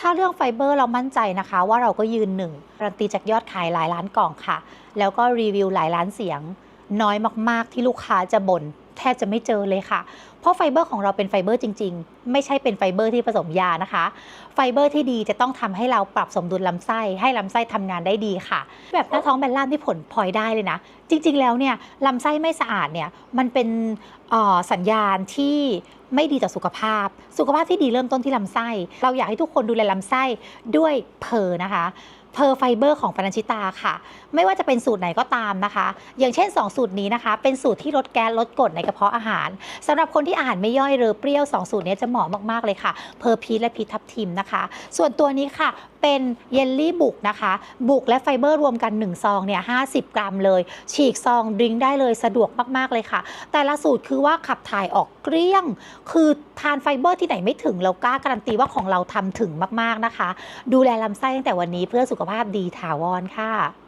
ถ้าเรื่องไฟเบอร์เรามั่นใจนะคะ ว่าเราก็ยืนหนึ่งการันตีจากยอดขายหลายล้านกล่องค่ะ แล้วก็รีวิวหลายล้านเสียง น้อยมากๆที่ลูกค้าจะบ่นแทบจะไม่เจอเลยค่ะ เพราะไฟเบอร์ของเราเป็นไฟเบอร์จริง ๆ ไม่ใช่เป็นไฟเบอร์ที่ผสมยานะคะ ไฟเบอร์ที่ดีจะต้องทำให้เราปรับสมดุลลำไส้ ให้ลำไส้ทำงานได้ดีค่ะ แบบหน้าท้องแบนล่างที่ผลพลอยได้เลยนะ จริงๆแล้วเนี่ยลำไส้ไม่สะอาดเนี่ยมันเป็นสัญญาณที่ไม่ดีต่อสุขภาพ สุขภาพที่ดีเริ่มต้นที่ลำไส้ เราอยากให้ทุกคนดูแลลำไส้ด้วยเพอร์นะคะเพอร์ไฟเบอร์ของปนัญชิตาค่ะ ไม่ว่าจะเป็นสูตรไหนก็ตามนะคะ อย่างเช่น 2 สูตรนี้นะคะ เป็นสูตรที่ลดแก๊สลดกรดในกระเพาะอาหารสำหรับคนที่อาหารไม่ย่อยเรือเปรี้ยว 2 สูตรนี้จะเหมาะมากๆเลยค่ะเพอร์พีและพีทับทิมนะคะ ส่วนตัวนี้ค่ะเป็นเยลลี่บุกนะคะ บุกและไฟเบอร์รวมกัน 1 ซองเนี่ย50 กรัมเลยฉีกซองดริงได้เลยสะดวกมาก ๆ เลยค่ะ แต่ละสูตรคือว่าขับถ่ายออกเกลี้ยง คือทานไฟเบอร์ที่ไหนไม่ถึงเรากล้าการันตีว่าของเราทำถึงมาก ๆ นะคะ ดูแลลำไส้ตั้งแต่วันนี้เพื่อสุขภาพดีถาวรค่ะ